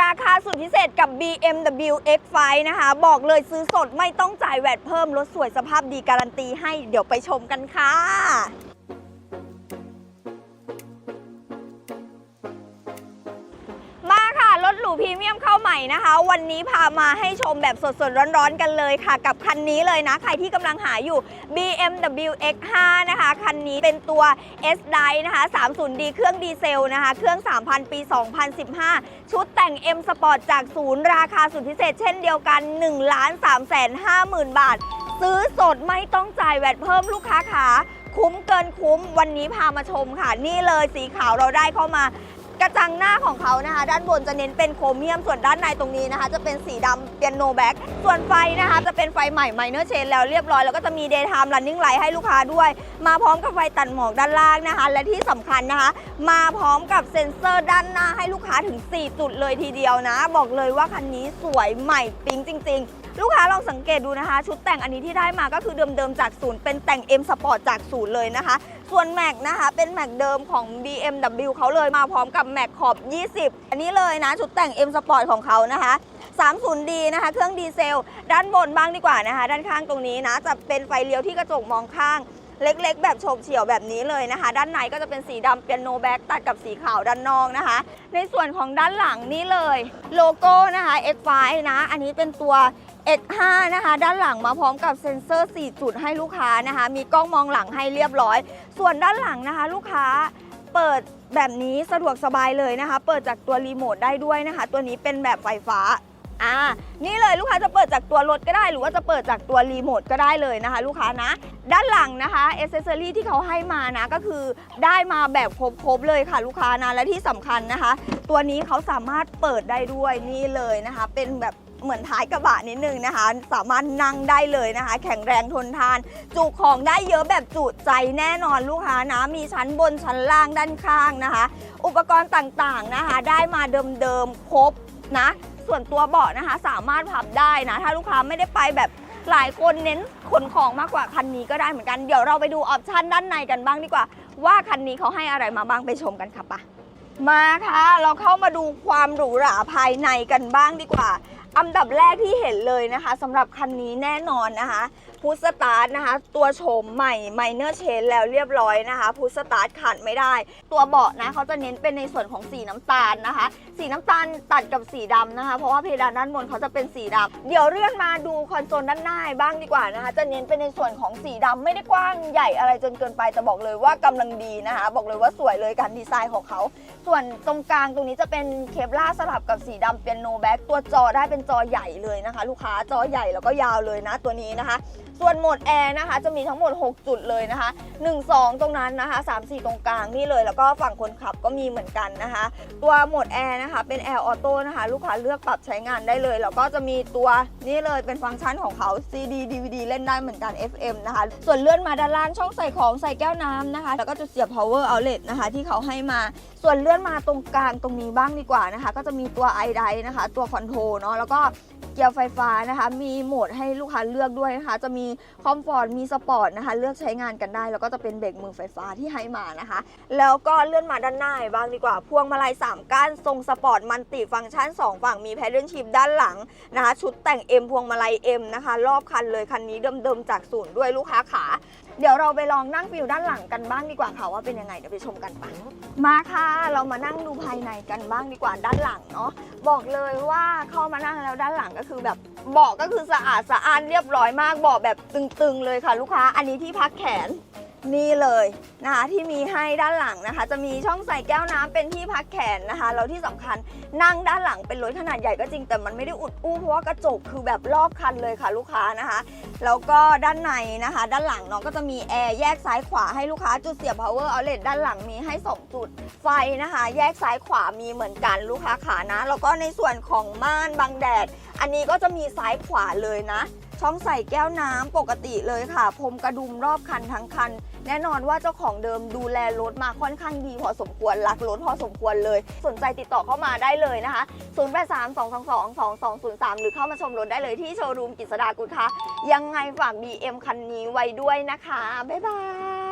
ราคาสุดพิเศษกับ BMW X5 นะคะ บอกเลยซื้อสดไม่ต้องจ่ายแวดเพิ่มรถสวยสภาพดีการันตีให้เดี๋ยวไปชมกันค่ะ พรีเมียมเข้าใหม่นะคะ วันนี้พามาให้ชมแบบสดๆ ร้อนๆ กันเลยค่ะ กับคันนี้เลยนะ ใครที่กำลังหาอยู่ BMW X5 นะคะ คันนี้เป็นตัว S d i นะคะ 30D เครื่องดีเซลนะคะ เครื่อง 3,000 ปี 2015 ชุดแต่ง M Sport จากศูนย์ราคาสุดพิเศษเช่นเดียวกัน 1 3 5 0 0 0 0 บาท ซื้อสดไม่ต้องจ่ายแวดเพิ่มลูกค้าขาคุ้มเกินคุ้มวันนี้พามาชมค่ะ นี่เลยสีขาวเราได้เข้ามา ระจังหน้าของเขานะคะ ด้านบนจะเน้นเป็นโครเมียมส่วนด้านในตรงนี้นะคะ จะเป็นสีดำเปียโนแบ็กส่วนไฟนะคะ จะเป็นไฟใหม่ไมเนอร์เชนแล้วเรียบร้อย แล้วก็จะมี Daytime Running Light ให้ลูกค้าด้วย มาพร้อมกับไฟตัดหมอกด้านล่างนะคะ และที่สำคัญนะคะ มาพร้อมกับเซ็นเซอร์ด้านหน้าให้ลูกค้าถึง 4 จุดเลยทีเดียวนะ บอกเลยว่าคันนี้สวยใหม่ปิ๊งจริง ๆ ลูกค้าลองสังเกตดูนะคะ ชุดแต่งอันนี้ที่ได้มาก็คือเดิมๆจากศูนย์เป็นแต่ง M Sport จากศูนย์เลยนะคะ ส่วนแม็กนะคะเป็นแม็กเดิมของ BMW เขาเลยมาพร้อมกับแม็กขอบ 20 อันนี้เลยนะชุดแต่ง M Sport ของเขานะคะ 30D นะคะ เครื่องดีเซล ด้านบนบ้างดีกว่านะคะ ด้านข้างตรงนี้นะจะเป็นไฟเลี้ยวที่กระจกมองข้าง เล็กๆ แบบโฉบเฉี่ยวแบบนี้เลยนะคะ ด้านในก็จะเป็นสีดำเปียโนแบ็กตัดกับสีขาวด้านนอกนะคะ ในส่วนของด้านหลังนี่เลยโลโก้นะคะ X5 นะ อันนี้เป็นตัว X5 นะคะ ด้านหลังมาพร้อมกับเซ็นเซอร์ 4 จุดให้ลูกค้านะคะ มีกล้องมองหลังให้เรียบร้อย ส่วนด้านหลังนะคะ ลูกค้าเปิดแบบนี้สะดวกสบายเลยนะคะ เปิดจากตัวรีโมทได้ด้วยนะคะ ตัวนี้เป็นแบบไฟฟ้า อ่านี่เลยลูกค้าจะเปิดจากตัวรถก็ได้ หรือว่าจะเปิดจากตัวรีโมทก็ได้เลยนะคะ ลูกค้านะ ด้านหลังนะคะเอเซอรี่ที่เขาให้มานะก็คือได้มาแบบครบๆเลยค่ะ ลูกค้านะและที่สำคัญนะคะ ตัวนี้เขาสามารถเปิดได้ด้วยนี่เลยนะคะ เป็นแบบเหมือนท้ายกระบะนิดนึงนะคะ สามารถนั่งได้เลยนะคะ แข็งแรงทนทาน จุของได้เยอะแบบจุใจแน่นอนลูกค้านะ มีชั้นบนชั้นล่างด้านข้างนะคะ อุปกรณ์ต่างๆนะคะ ได้มาเดิมๆครบนะ ส่วนตัวเบาะนะคะ สามารถพับได้นะ ถ้าลูกค้าไม่ได้ไปแบบหลายคนเน้นขนของมากกว่าคันนี้ก็ได้เหมือนกันเดี๋ยวเราไปดูออปชันด้านในกันบ้างดีกว่า ว่าคันนี้เขาให้อะไรมาบ้างไปชมกันค่ะปะมาค่ะ เราเข้ามาดูความหรูหราภายในกันบ้างดีกว่า อันดับแรกที่เห็นเลยนะคะสำหรับคันนี้แน่นอนนะคะพุทสตาร์ทนะคะ ตัวโฉมใหม่ไมเนอร์เชนแล้วเรียบร้อยนะคะพุทสตาร์ทขาดไม่ได้ ตัวเบาะนะเขาจะเน้นเป็นในส่วนของสีน้ำตาลนะคะ สีน้ำตาลตัดกับสีดำนะคะ เพราะว่าเพดานด้านบนเขาจะเป็นสีดำเดี๋ยวเลื่อนมาดูคอนโซลด้านหน้าบ้างดีกว่านะคะ จะเน้นเป็นในส่วนของสีดำไม่ได้กว้างใหญ่อะไรจนเกินไปแต่บอกเลยว่ากำลังดีนะคะ บอกเลยว่าสวยเลยการดีไซน์ของเขาส่วนตรงกลางตรงนี้จะเป็นเคปล่าสลับกับสีดำเปียโนแบ็กตัวจอได้เป็นจอใหญ่เลยนะคะ ลูกค้าจอใหญ่แล้วก็ยาวเลยนะตัวนี้นะคะ ส่วนโหมดแอร์นะคะจะมีทั้งหมด 6 จุดเลยนะคะ 1 2 ตรงนั้นนะคะ 3 4 ตรงกลางนี่เลย แล้วก็ฝั่งคนขับก็มีเหมือนกันนะคะ ตัวโหมดแอร์นะคะเป็นแอร์ออโต้นะคะ ลูกค้าเลือกปรับใช้งานได้เลย แล้วก็จะมีตัวนี่เลยเป็นฟังก์ชันของเขา CD DVD เล่นได้เหมือนกัน FM นะคะ ส่วนเลื่อนมาด้านล่างช่องใส่ของใส่แก้วน้ำนะคะ แล้วก็จะเสียบ power outlet นะคะที่เขาให้มา ส่วนเลื่อนมาตรงกลางตรงนี้บ้างดีกว่านะคะ ก็จะมีตัว i d i นะคะ ตัวคอนโทรลเนาะแล้วก็ เกียร์ไฟฟ้านะคะ มีโหมดให้ลูกค้าเลือกด้วยนะคะ จะมีคอมฟอร์ต มีสปอร์ตนะคะ เลือกใช้งานกันได้ แล้วก็จะเป็นเบรกมือไฟฟ้าที่ให้มานะคะ แล้วก็เลื่อนมาด้านหน้าบ้างดีกว่า พวงมาลัย3ก้านทรงสปอร์ต มันติฟังก์ชัน 2 ฝั่ง มีแพดเดิลชิพด้านหลังนะคะ ชุดแต่ง M พวงมาลัย M นะคะ รอบคันเลย คันนี้เดิมๆจากศูนย์ด้วยลูกค้าขา เดี๋ยวเราไปลองนั่งฟิวด้านหลังกันบ้างดีกว่าค่ะว่าเป็นยังไงเดี๋ยวไปชมกันปะมาค่ะเรามานั่งดูภายในกันบ้างดีกว่าด้านหลังเนาะบอกเลยว่าเข้ามานั่งแล้วด้านหลังก็คือแบบเบาะก็คือสะอาดสะอ้านเรียบร้อยมากเบาะแบบตึงๆเลยค่ะ ลูกค้าอันนี้ที่พักแขน นี่เลยนะคะที่มีให้ด้านหลังนะคะ จะมีช่องใส่แก้วน้ำเป็นที่พักแขนนะคะแล้วที่สำคัญนั่งด้านหลังเป็นรถขนาดใหญ่ก็จริง แต่มันไม่ได้อุดอู้เพราะว่ากระจกคือแบบรอบคันเลยค่ะลูกค้านะคะแล้วก็ด้านในนะคะ ด้านหลังเนาะก็จะมีแอร์แยกซ้ายขวาให้ลูกค้าจุดเสียบ power outlet ด้านหลังมีให้ 2 จุดไฟนะคะ แยกซ้ายขวามีเหมือนกันลูกค้าขานะ แล้วก็ในส่วนของม่านบังแดด อันนี้ก็จะมีซ้ายขวาเลยนะ ช่องใส่แก้วน้ำปกติเลยค่ะพรมกระดุมรอบคันทั้งคัน แน่นอนว่าเจ้าของเดิมดูแลรถมาค่อนข้างดีพอสมควรรักรถพอสมควรเลย สนใจติดต่อเข้ามาได้เลยนะคะ 0832222203 หรือเข้ามาชมรถได้เลยที่โชว์รูมกิษดากุลค่ะยังไงฝาก BM คันนี้ไว้ด้วยนะคะ บ๊ายบาย